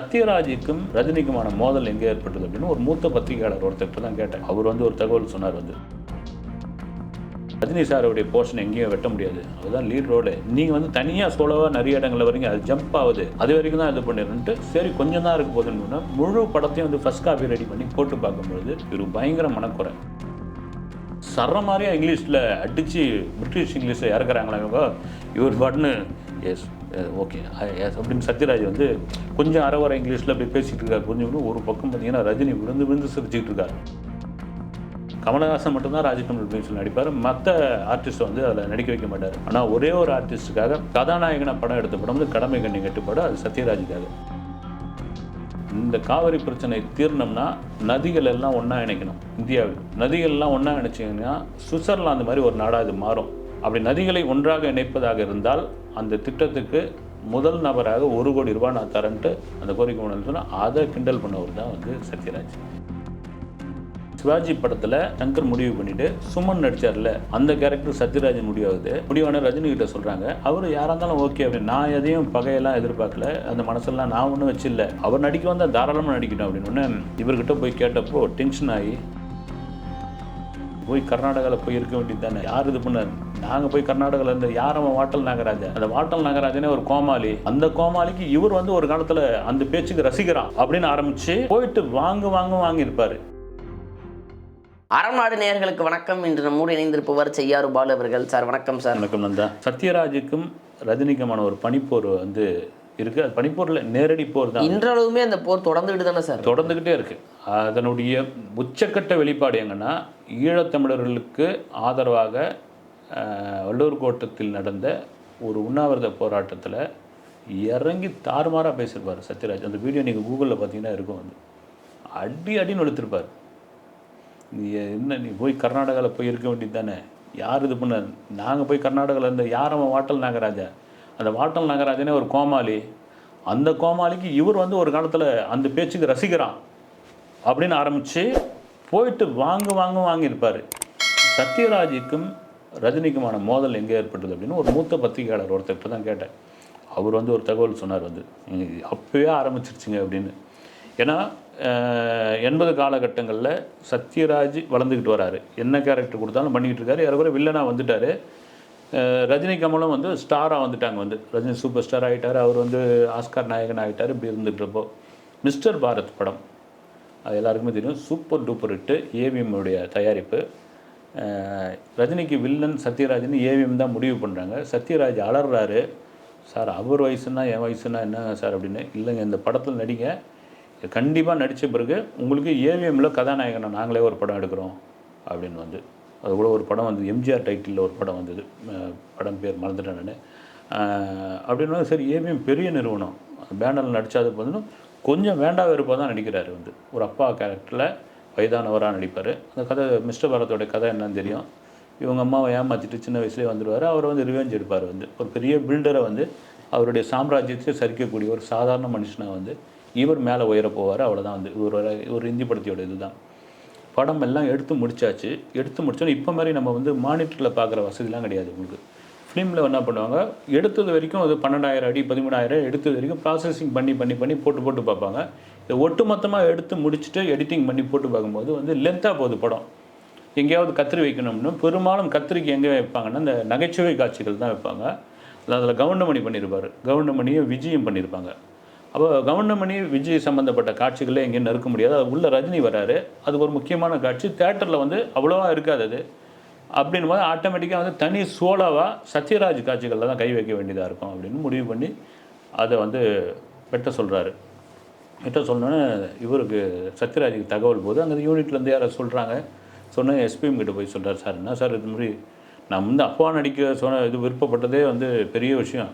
சத்யராஜுக்கும் ரஜினிக்குமான மோதல் எங்கே ஏற்பட்டது அப்படின்னு ஒரு மூத்த பத்திரிகையாளர் ஒருத்தர்கிட்ட தான் கேட்டேன். அவர் வந்து ஒரு தகவல் சொன்னார் வந்து. ரஜினி சாருடைய போர்ஷன் எங்கேயும் வெட்ட முடியாது. அதுதான் லீட் ரோடு நீங்கள் வந்து தனியாக சோலோவாக நிறைய இடங்கள்ல வரீங்க அது ஜம்ப் ஆகுது. அது வரைக்கும் தான் இது பண்ணிடுன்ட்டு சரி கொஞ்சம் தான் இருக்க போதுன்னு முழு படத்தையும் வந்து ஃபர்ஸ்ட் காப்பி ரெடி பண்ணி போட்டு பார்க்கும்பொழுது இவர் பயங்கர மனக்குறை. சர மாதிரியா இங்கிலீஷில் அடித்து பிரிட்டிஷ் இங்கிலீஷில் இறக்குறாங்களா இவர் பாட்னு எஸ் ஓகே. எஸ் அப்படின்னு சத்யராஜ் வந்து கொஞ்சம் அரை இங்கிலீஷில் அப்படி பேசிகிட்டு இருக்காரு. கொஞ்சம் ஒரு பக்கம் பார்த்தீங்கன்னா ரஜினி விழுந்து விழுந்து சிரிச்சுக்கிட்டு இருக்காரு. கமலஹாசன் மட்டும்தான் ராஜகமல் அப்படின்னு நடிப்பார். மற்ற ஆர்டிஸ்ட்டை வந்து அதில் நடிக்க வைக்க மாட்டார். ஆனால் ஒரே ஒரு ஆர்டிஸ்ட்டுக்காக கதாநாயகனை படம் எடுத்த படம் வந்து கடமை கண்ணி கட்டுப்பாடு அது சத்யராஜுக்காக. இந்த காவிரி பிரச்சனை தீர்ணம்னா நதிகள் எல்லாம் ஒன்றா இணைக்கணும். இந்தியாவில். நதிகள் எல்லாம் ஒன்றா இணைச்சிங்கன்னா சுவிட்சர்லாந்து மாதிரி ஒரு நாடாக இது மாறும். அப்படி நதிகளை ஒன்றாக இணைப்பதாக இருந்தால் அந்த திட்டத்துக்கு முதல் நபராக ஒரு கோடி ரூபாய் நான் தரேன்ட்டு அந்த கோரிக்கை கொண்டு சொன்னால் அதை கிண்டல் பண்ணவர் தான் வந்து சத்யராஜ். சிவாஜி படத்தில் சங்கர் முடிவு பண்ணிட்டு சுமன் நடிச்சார்ல அந்த கேரக்டர் சத்யராஜ் முடிவாகுது. முடிவான ரஜினி கிட்ட சொல்கிறாங்க அவர் யாராக இருந்தாலும் ஓகே அப்படின்னு. நான் எதையும் பகையெல்லாம் எதிர்பார்க்கல அந்த மனசெல்லாம் நான் ஒன்றும் வச்சில்ல. அவர் நடிக்க வந்தால் தாராளமாக நடிக்கணும் அப்படின்னு. உடனே இவர்கிட்ட போய் கேட்டப்போ டென்ஷன் ஆகி போய் கர்நாடகாவில் போய் இருக்க வேண்டியது தானே? யார் இது பண்ணார்? நாங்கள் போய் கர்நாடகாவில் இருந்து யார் அவன் வாட்டல் நாகராஜா அந்த வாட்டல் நாகராஜனே ஒரு கோமாளி. அந்த கோமாளிக்கு இவர் வந்து ஒரு காலத்தில் அந்த பேச்சுக்கு ரசிக்கிறான் அப்படின்னு ஆரம்பிச்சு போயிட்டு வாங்க வாங்க வாங்கியிருப்பாரு. அறம் நாடு நேயர்களுக்கு வணக்கம். இன்று நம்மோடு இணைந்திருப்பவர் செய்யாறு பாலு அவர்கள். சார் வணக்கம் சார். வணக்கம் நந்தா. சத்யராஜுக்கும் ரஜினிக்குமான ஒரு பனிப்போர் வந்து இருக்கு. அது பனிப்போரில் நேரடி போர் தான். இன்றளவுமே அந்த போர் தொடர்ந்துகிட்டு தானே சார் தொடர்ந்துக்கிட்டே இருக்கு. அதனுடைய உச்சக்கட்ட வெளிப்பாடு எங்கன்னா ஈழத்தமிழர்களுக்கு ஆதரவாக வள்ளூர் கோட்டத்தில் நடந்த ஒரு உண்ணாவிரத போராட்டத்தில் இறங்கி தாறுமாறாக பேசியிருப்பார் சத்யராஜ். அந்த வீடியோ நீங்கள் கூகுளில் பார்த்தீங்கன்னா இருக்கும் வந்து அடி அடின்னு வெளுத்திருப்பார். நீ என்ன நீ போய் கர்நாடகாவில் போய் இருக்க வேண்டியது தானே? யார் இது பண்ண நாங்கள் போய் கர்நாடகாவில் இருந்த யார் அவன் வாட்டல் நாகராஜா? அந்த வாட்டல் நகராஜனே ஒரு கோமாளி. அந்த கோமாளிக்கு இவர் வந்து ஒரு காலத்தில் அந்த பேச்சுக்கு ரசிக்கிறான் அப்படின்னு ஆரம்பித்து போயிட்டு வாங்க வாங்க வாங்கியிருப்பார். சத்யராஜுக்கும் ரஜினிக்குமான மோதல் எங்கே ஏற்பட்டது அப்படின்னு ஒரு மூத்த பத்திரிகையாளர் ஒருத்தர்கிட்ட தான் கேட்டேன். அவர் வந்து ஒரு தகவல் சொன்னார் வந்து "இது ஆரம்பிச்சிருச்சுங்க அப்படின்னு. ஏன்னா எண்பது காலகட்டங்களில் சத்யராஜ் வளர்ந்துக்கிட்டு வராரு. என்ன கேரக்டர் கொடுத்தாலும் பண்ணிக்கிட்டு இருக்காரு. கூட வில்லனாக வந்துட்டார். ரஜினி கமலும் வந்து ஸ்டாராக வந்துட்டாங்க வந்து. ரஜினி சூப்பர் ஸ்டார் ஆகிட்டார் அவர் வந்து ஆஸ்கார் நாயகன் ஆகிட்டார் இப்படி இருந்துகிட்ருப்போ மிஸ்டர் பாரத் படம். அது எல்லாருக்குமே தெரியும். சூப்பர் டூப்பர் இட்டு ஏவிஎம்முடைய தயாரிப்பு. ரஜினிக்கு வில்லன் சத்யராஜ்னு ஏவிஎம் தான் முடிவு பண்ணுறாங்க சத்யராஜ் அலறாரு. சார் அவர் வயசுனா என் வயசுனா என்ன சார்? அப்படின்னு. இல்லைங்க இந்த படத்தில் நடிங்க. கண்டிப்பாக நடித்த பிறகு உங்களுக்கு ஏவிஎம்மில் கதாநாயகனை நாங்களே ஒரு படம் எடுக்கிறோம். அப்படின்னு வந்து. அது கூட ஒரு படம் வந்து எம்ஜிஆர் டைட்டிலில் ஒரு படம் வந்தது. படம் பேர் மறந்துட்டேன் நான். அப்படின்னா சரி ஏபிஎம் பெரிய நிறுவனம். பேனரில் நடித்தாது பார்த்தீங்கன்னா கொஞ்சம் வேண்டா இருப்பாக தான் நடிக்கிறாரு வந்து. ஒரு அப்பா கேரக்டரில் வயதானவராக நடிப்பார். அந்த கதை மிஸ்டர் பாரத்தோட கதை என்னன்னு தெரியும். இவங்க அம்மாவை ஏமாற்றிட்டு சின்ன வயசுலேயே வந்துடுவார் அவர் வந்து ரிவெஞ்ச் எடுப்பார் வந்து. ஒரு பெரிய பில்டரை வந்து அவருடைய சாம்ராஜ்யத்தை சரிக்கக்கூடிய ஒரு சாதாரண மனுஷனாக வந்து இவர் மேலே உயர போவார். அவ்வளோதான் வந்து. ஒரு ஒரு இந்தி படத்தியோட இதுதான். படம் எல்லாம் எடுத்து முடிச்சாச்சு. எடுத்து முடிச்சோன்னா இப்போ மாதிரி நம்ம வந்து மானிட்டரில் பார்க்குற வசதிலாம் கிடையாது உங்களுக்கு. ஃபிலிமில் என்ன பண்ணுவாங்க? எடுத்தது வரைக்கும் அது பன்னெண்டாயிரம் அடி பதிமூணாயிரம் எடுத்தது வரைக்கும் ப்ராசஸிங் பண்ணி பண்ணி பண்ணி போட்டு போட்டு பார்ப்பாங்க. இதை ஒட்டு மொத்தமாக எடுத்து முடிச்சுட்டு எடிட்டிங் பண்ணி போட்டு பார்க்கும்போது வந்து லென்த்தாக போகுது படம். எங்கேயாவது கத்திரி வைக்கணும்னா பெரும்பாலும் கத்திரிக்கு எங்கே வைப்பாங்கன்னா இந்த நகைச்சுவை காட்சிகள் தான் வைப்பாங்க. அதில் கவுண்டமணி பண்ணியிருப்பார் கவுண்டமணியும் விஜயம் பண்ணியிருப்பாங்க அப்போ கவர்னமணி விஜய் சம்மந்தப்பட்ட காட்சிகளே எங்கேயும் நறுக்க முடியாது. அது உள்ள ரஜினி வராரு. அது ஒரு முக்கியமான காட்சி. தேட்டரில் வந்து அவ்வளோவா இருக்காது அது. அப்படின் போது ஆட்டோமேட்டிக்காக வந்து தனி சோலாவாக சத்யராஜ் காட்சிகளில் தான் கை வைக்க வேண்டியதாக இருக்கும் அப்படின்னு முடிவு பண்ணி அதை வந்து வெட்ட சொல்கிறாரு வெட்ட சொன்னோன்னே இவருக்கு சத்யராஜுக்கு தகவல் போது அங்கே யூனிட்லேருந்து யாரை சொல்கிறாங்க சொன்ன எஸ்பிஎம் கிட்ட போய் சொல்கிறார் சார் என்ன சார் இது மாதிரி? நான் வந்து அப்பா நடிக்க சொன்ன இது விருப்பப்பட்டதே வந்து பெரிய விஷயம்.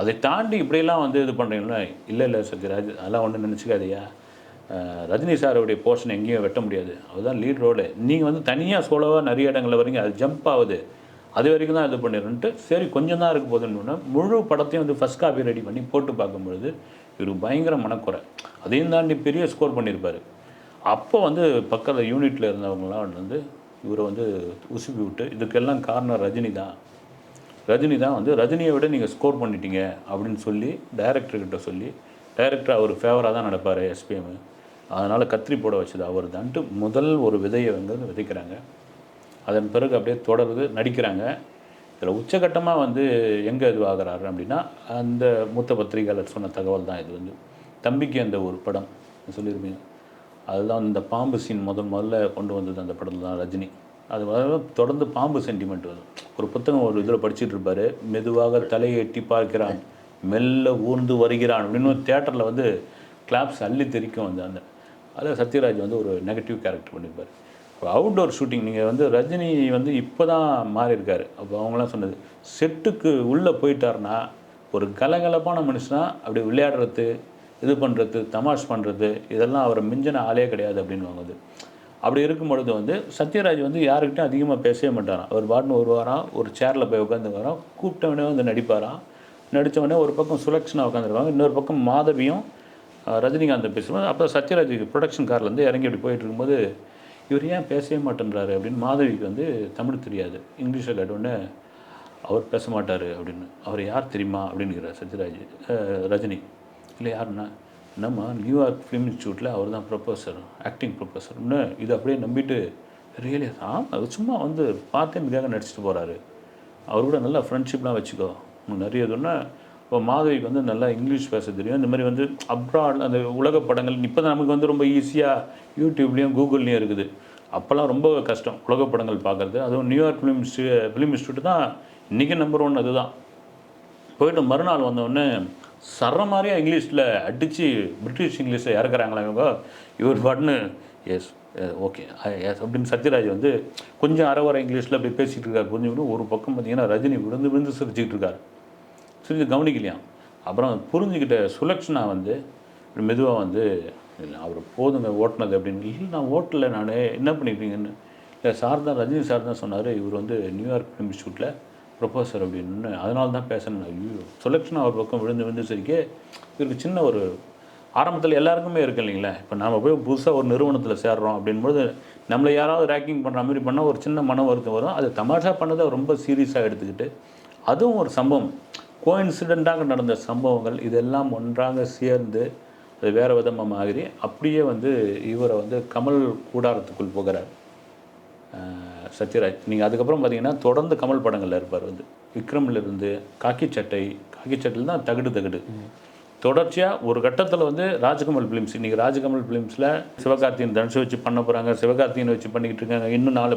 அதை தாண்டி இப்படியெல்லாம் வந்து இது பண்ணுறீங்களா இல்லை இல்லை சத்யராஜ் அதெல்லாம் ஒன்றும் நினச்சிக்காதையா ரஜினி சாருடைய போர்ஷன் எங்கேயும் வெட்ட முடியாது. அதுதான் லீட் ரோடு நீங்கள் வந்து தனியாக சோலோவாக நிறைய இடங்களில் வரீங்க அது ஜம்ப் ஆகுது. அது வரைக்கும் தான் இது பண்ணிடுன்ட்டு சரி கொஞ்சம் தான் இருக்க போதுன்னு முழு படத்தையும் வந்து ஃபஸ்ட் காப்பி ரெடி பண்ணி போட்டு பார்க்கும்பொழுது இவர் பயங்கர மனக்குறை. அதையும் தாண்டி பெரிய ஸ்கோர் பண்ணியிருப்பார். அப்போ வந்து பக்கத்தில் யூனிட்டில் இருந்தவங்களாம் வந்து இவரை வந்து உசுப்பி விட்டு இதுக்கெல்லாம் காரணம் ரஜினி தான் ரஜினி தான் வந்து ரஜினியை விட நீங்கள் ஸ்கோர் பண்ணிட்டீங்க அப்படின்னு சொல்லி டைரக்டர்கிட்ட சொல்லி டைரக்டர் அவர் ஃபேவராக தான் நடப்பார் எஸ்பிஎம் அதனால் கத்திரி போட வச்சது அவர் தான்ட்டு முதல் ஒரு விதையை வந்து விதைக்கிறாங்க. அதன் பிறகு அப்படியே தொடர்ந்து நடிக்கிறாங்க. இதில் உச்சகட்டமாக வந்து எங்கே இதுவாகிறாரு அப்படின்னா அந்த மூத்த பத்திரிகையாளர் சொன்ன தகவல் தான் இது வந்து. தம்பிக்கு அந்த ஒரு படம் சொல்லியிருப்பீங்க அதுதான் இந்த பாம்பு சீன் முதல் முதல்ல கொண்டு வந்தது அந்த படத்தில் தான் ரஜினி. அது தொடர்ந்து பாம்பு சென்டிமெண்ட் வரும். ஒரு புத்தகம் ஒரு இதில் படிச்சுட்டு இருப்பாரு. மெதுவாக தலையை எட்டி பார்க்கிறான். மெல்ல ஊர்ந்து வருகிறான். அப்படின்னு தேட்டரில் வந்து கிளாப்ஸ் அள்ளி தெரிக்கும் வந்து அந்த. அதில் சத்யராஜ் வந்து ஒரு நெகட்டிவ் கேரக்டர் பண்ணியிருப்பார். இப்போ அவுட்டோர் ஷூட்டிங் நீங்கள் வந்து ரஜினி வந்து இப்போ தான் மாறியிருக்காரு. அப்போ அவங்களாம் சொன்னது செட்டுக்கு உள்ளே போயிட்டார்னா ஒரு கலகலப்பான மனுஷனா அப்படி விளையாடுறது இது பண்ணுறது தமாஷ் பண்ணுறது இதெல்லாம் அவரை மிஞ்சின ஆளே கிடையாது அப்படின்னு வாங்குது. அப்படி இருக்கும் பொழுது வந்து சத்யராஜ் வந்து யாருக்கிட்டையும் அதிகமாக பேசவே மாட்டாராம். அவர் பாட்டுன்னு ஒரு வாரம் ஒரு சேரில் போய் உட்காந்து கூப்பிட்டவனே வந்து நடிப்பாராம். நடித்தவொடனே ஒரு பக்கம் சுலக்ஷனாக உட்காந்துருவாங்க இன்னொரு பக்கம் மாதவியும் ரஜினிகாந்த் பேசுவாங்க அப்போ சத்யராஜ் ப்ரொடக்ஷன் கார்லேருந்து இறங்கி அப்படி போயிட்டு இருக்கும்போது இவர் ஏன் பேசவே மாட்டேன்றாரு அப்படின்னு மாதவிக்கு வந்து தமிழ் தெரியாது. இங்கிலீஷில் கேட்டோடனே அவர் பேச மாட்டார் அப்படின்னு அவர் யார் தெரியுமா? அப்படின்னுக்கிறார் சத்யராஜ் ரஜினி. இல்லை யாருன்னா? நம்ம நியூயார்க் ஃபிலிம் இன்ஸ்டியூட்டில் அவர் தான் ப்ரொஃபஸர் ஆக்டிங் ப்ரொஃபஸர்னு இதை அப்படியே நம்பிட்டு ரியலி ஆமாம் அது சும்மா வந்து பார்த்தே மிகாக நடிச்சிட்டு போகிறாரு அவர் கூட நல்லா ஃப்ரெண்ட்ஷிப்லாம் வச்சுக்கோ. நிறைய இதுன்னா இப்போ மாதவிக்கு வந்து நல்லா இங்கிலீஷ் பேச தெரியும். இந்த மாதிரி வந்து அப்ராட் அந்த உலக படங்கள் இப்போ தான் நமக்கு வந்து ரொம்ப ஈஸியாக யூடியூப்லேயும் கூகுள்லேயும் இருக்குது. அப்போல்லாம் ரொம்ப கஷ்டம் உலக படங்கள் பார்க்குறது. அதுவும் நியூயார்க் ஃபிலிம் ஃபிலிம் இன்ஸ்டியூட் தான் இன்றைக்கி நம்பர் ஒன் அதுதான். போயிட்டு மறுநாள் வந்தோடனே சர மாதிரியா இங்கிலீஷில் அடித்து பிரிட்டிஷ் இங்கிலீஷில் இறக்குறாங்களா இவங்க? இவர் பாட்டுன்னு எஸ் ஓகே எஸ் அப்படின்னு சத்யராஜ் வந்து கொஞ்சம் அரை இங்கிலீஷில் அப்படி பேசிகிட்டு இருக்காரு. புரிஞ்சுக்கிட்டு ஒரு பக்கம் பார்த்தீங்கன்னா ரஜினி விழுந்து விழுந்து சிரிச்சுக்கிட்டு இருக்காரு. சிரிச்சு கவனிக்கலையாம் அப்புறம் புரிஞ்சுக்கிட்ட சுலக்ஷனா வந்து மெதுவாக வந்து இல்லை அவர் போதுங்க ஓட்டுனது அப்படின்னு இல்லை நான் ஓட்டலை நான் என்ன பண்ணிருக்கீங்கன்னு? இல்லை சார் தான் ரஜினி சார் தான் சொன்னார். இவர் வந்து நியூயார்க் ஃபிலிம் இன்ஸ்டியூட்டில் ப்ரொஃபஸர் அப்படின்னு அதனால தான் பேசணும் ஐயோ சுலக்ஷனா அவர் பக்கம் விழுந்து விழுந்து சரிக்கே இவருக்கு சின்ன ஒரு ஆரம்பத்தில் எல்லாருக்குமே இருக்கு இல்லைங்களா? இப்போ நாம் போய் புதுசாக ஒரு நிறுவனத்தில் சேர்றோம் அப்படின்போது நம்மளை யாராவது ரேக்கிங் பண்ணுற மாதிரி பண்ணால் ஒரு சின்ன மன வருத்தம் வரும். அது தமாஷா பண்ணதை ரொம்ப சீரியஸாக எடுத்துக்கிட்டு அதுவும் ஒரு சம்பவம். கோஇன்சிடெண்ட்டாக நடந்த சம்பவங்கள் இதெல்லாம் ஒன்றாக சேர்ந்து அது வேறு விதமாக மாதிரி அப்படியே வந்து இவரை வந்து கமல் கூடாரத்துக்குள் போகிறார். சத்யராஜ். நீங்கள் அதுக்கப்புறம் பார்த்தீங்கன்னா தொடர்ந்து கமல் படங்களில் இருப்பார் வந்து. விக்ரம்லேருந்து காக்கி சட்டை காக்கி சட்டையில் தான் தகுடு தகுடு. தொடர்ச்சியாக ஒரு கட்டத்தில் வந்து ராஜகமல் ஃபிலிம்ஸ் இன்றைக்கி ராஜகமல் ஃபிலிம்ஸில் சிவகார்த்தியின் தனுஷை வச்சு பண்ண போகிறாங்க சிவகார்த்தியனை வச்சு பண்ணிக்கிட்டு இருக்காங்க. இன்னும் நாலு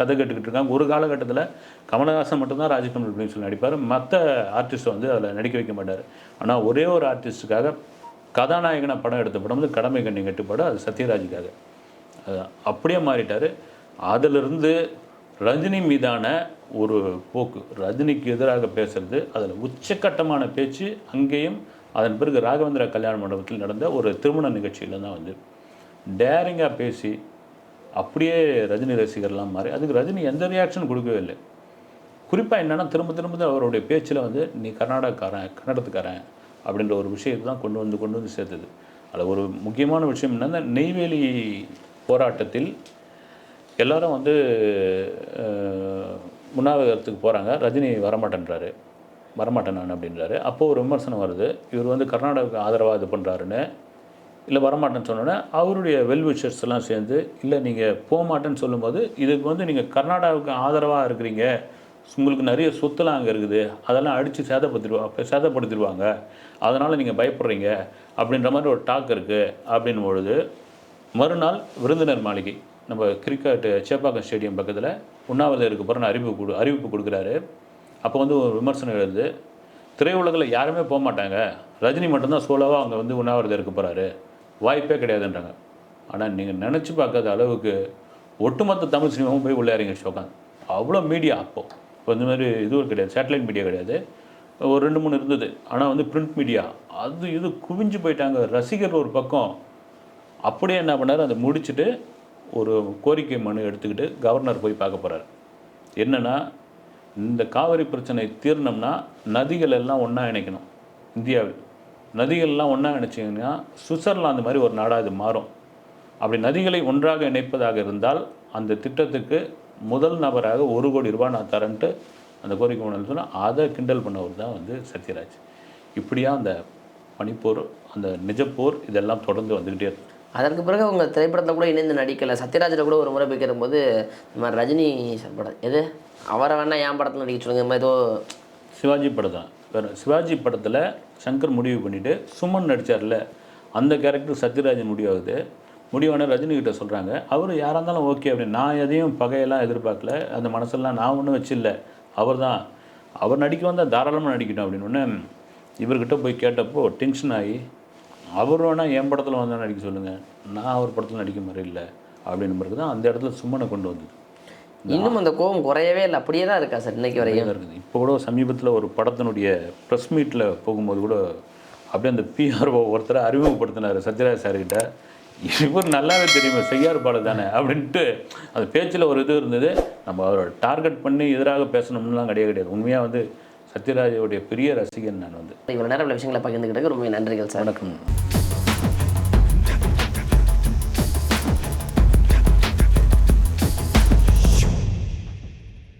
கதை கேட்டுக்கிட்டு இருக்காங்க. ஒரு காலகட்டத்தில் கமலஹாசன் மட்டும்தான் ராஜகமல் ஃபிலிம்ஸில் நடிப்பார். மற்ற ஆர்டிஸ்ட்டை வந்து அதில் நடிக்க வைக்க மாட்டார். ஆனால் ஒரே ஒரு ஆர்டிஸ்ட்டுக்காக கதாநாயகனாக படம் எடுத்த படம் வந்து கடமை கண்ணி கட்டுப்பாடு அது சத்யராஜுக்காக. அதுதான் அப்படியே மாறிட்டார். அதிலிருந்து ரஜினி மீதான ஒரு போக்கு. ரஜினிக்கு எதிராக பேசுறது அதில் உச்சக்கட்டமான பேச்சு அங்கேயும் அதன் பிறகு ராகவேந்திர கல்யாண மண்டபத்தில் நடந்த ஒரு திருமண நிகழ்ச்சியில் தான் வந்து டேரிங்காக பேசி அப்படியே ரஜினி ரசிகர்லாம் மாறி அதுக்கு ரஜினி எந்த ரியாக்ஷன் கொடுக்கவே இல்லை. குறிப்பாக என்னென்னா திரும்ப திரும்ப அவருடைய பேச்சில் வந்து நீ கர்நாடகக்காரன் கன்னடத்துக்காரன் அப்படின்ற ஒரு விஷயத்தை தான் கொண்டு வந்து கொண்டு வந்து சேர்த்தது. அதில் ஒரு முக்கியமான விஷயம் என்னன்னா நெய்வேலி போராட்டத்தில் எல்லோரும் வந்து உண்ணாவிரதத்துக்கு போகிறாங்க ரஜினி வரமாட்டேன்றாரு. வரமாட்டேன் நான் அப்படின்றாரு. அப்போது ஒரு விமர்சனம் வருது. இவர் வந்து கர்நாடகாவுக்கு ஆதரவாக இது பண்ணுறாருன்னு இல்லை வரமாட்டேன்னு சொன்னோன்னே அவருடைய வெல்விஷர்ஸ் எல்லாம் சேர்ந்து இல்லை நீங்கள் போக மாட்டேன்னு சொல்லும்போது இதுக்கு வந்து நீங்கள் கர்நாடகாவுக்கு ஆதரவாக இருக்கிறீங்க. உங்களுக்கு நிறைய சொத்துலாம் அங்கே இருக்குது. அதெல்லாம் அடித்து சேதப்படுத்திடுவா சேதப்படுத்திடுவாங்க. அதனால் நீங்கள் பயப்படுறீங்க. அப்படின்ற மாதிரி ஒரு டாக் இருக்குது அப்படின் பொழுது மறுநாள் விருந்தினர் மாளிகை. நம்ம கிரிக்கெட் சேப்பாக்கம் ஸ்டேடியம் பக்கத்தில் உண்ணாவிரதம் இருக்க போகிறேன்னு அறிவிப்பு கொடு அறிவிப்பு கொடுக்குறாரு. அப்போ வந்து ஒரு விமர்சனம் எழுது. திரையுலகில் யாருமே போக மாட்டாங்க. ரஜினி மட்டும்தான் சோலோவாக அவங்க வந்து உண்ணாவிரதம் இருக்க போகிறாரு வாய்ப்பே கிடையாதுன்றாங்க. ஆனால் நீங்கள் நினச்சி பார்க்காத அளவுக்கு ஒட்டுமொத்த தமிழ் சினிமாவும் போய் உள்ளே இறங்கிடுச்சு உட்காந்து அவ்வளோ மீடியா அப்போது இப்போ இந்த மாதிரி இதுவும் கிடையாது சேட்டலைட் மீடியா கிடையாது. ஒரு ரெண்டு மூணு இருந்தது. ஆனால் வந்து பிரிண்ட் மீடியா அது இது குவிஞ்சு போயிட்டாங்க. ரசிகர் ஒரு பக்கம் அப்படியே என்ன பண்ணார்? அதை முடிச்சுட்டு ஒரு கோரிக்கை மனு எடுத்துக்கிட்டு கவர்னர் போய் பார்க்க போகிறார் என்னென்னா இந்த காவிரி பிரச்சனை தீர்ணம்னா நதிகள் எல்லாம் ஒன்றா இணைக்கணும் இந்தியாவில். நதிகள் எல்லாம் ஒன்றா இணைச்சிங்கன்னா சுவிட்சர்லாந்து மாதிரி ஒரு நாடாக இது மாறும். அப்படி நதிகளை ஒன்றாக இணைப்பதாக இருந்தால் அந்த திட்டத்துக்கு முதல் நபராக ஒரு கோடி ரூபாய் நான் தரேன்ட்டு அந்த கோரிக்கை மனு சொன்னால் அதை கிண்டல் பண்ணவர் தான் வந்து சத்யராஜ். இப்படியா அந்த பனிப்போர் அந்த நிஜப்போர் இதெல்லாம் தொடர்ந்து வந்துக்கிட்டே இருக்கு அதற்கு பிறகு அவங்க திரைப்படத்தில் கூட இணைந்து நடிக்கலை. சத்யராஜில் கூட ஒரு முறை போய் கேட்கும்போது இந்த மாதிரி ரஜினி சார் படம் எது? அவரை வேணால் என் படத்தில் நடிக்க சொல்லுங்க. இந்த மாதிரி ஏதோ சிவாஜி படம் தான். வேறு சிவாஜி படத்தில் சங்கர் முடிவு பண்ணிவிட்டு சுமன் நடித்தார்ல அந்த கேரக்டர் சத்யராஜன் முடிவாகுது முடிவான ரஜினிகிட்ட சொல்கிறாங்க அவர் யாராக இருந்தாலும் ஓகே அப்படின்னு. நான் எதையும் பகையெல்லாம் எதிர்பார்க்கல. அந்த மனசெல்லாம் நான் ஒன்றும் வச்சில்ல. அவர் தான். அவர் நடிக்க வந்தால் தாராளமாக நடிக்கட்டும் அப்படின்னு. ஒன்று இவர்கிட்ட போய் கேட்டப்போ டென்ஷன் ஆகி அவர் வேணால் என் படத்தில் வந்தால் நடிக்க சொல்லுங்கள் நான் அவர் படத்தில் நடிக்க மாதிரி இல்லை. அப்படின்னு பிறகு தான் அந்த இடத்துல சும்மனை கொண்டு வந்தது. இன்னும் அந்த கோபம் குறையவே இல்லை. அப்படியே தான் இருக்கா சார் இன்னைக்கு வரையும்? இருக்குது. இப்போ கூட சமீபத்தில் ஒரு படத்தினுடைய ப்ரெஸ் மீட்டில் போகும்போது கூட அப்படியே அந்த பிஆர்ஓ ஒருத்தரை அறிமுகப்படுத்தினார் சத்யராஜ் சார்கிட்ட இவர் நல்லாவே தெரியுமே செய்யார் பாடு தானே அப்படின்ட்டு. அந்த பேச்சில் ஒரு இது இருந்தது. நம்ம அவரை டார்கெட் பண்ணி எதிராக பேசணும்லாம் கிடையாது கிடையாது. உண்மையாக வந்து சத்யராஜோடைய பெரிய ரசிகன் நான் வந்து. இவ்வளோ நேரம் விஷயங்களை பகிர்ந்துக்கிட்டதுக்கு ரொம்ப நன்றிகள் சார். வணக்கம்.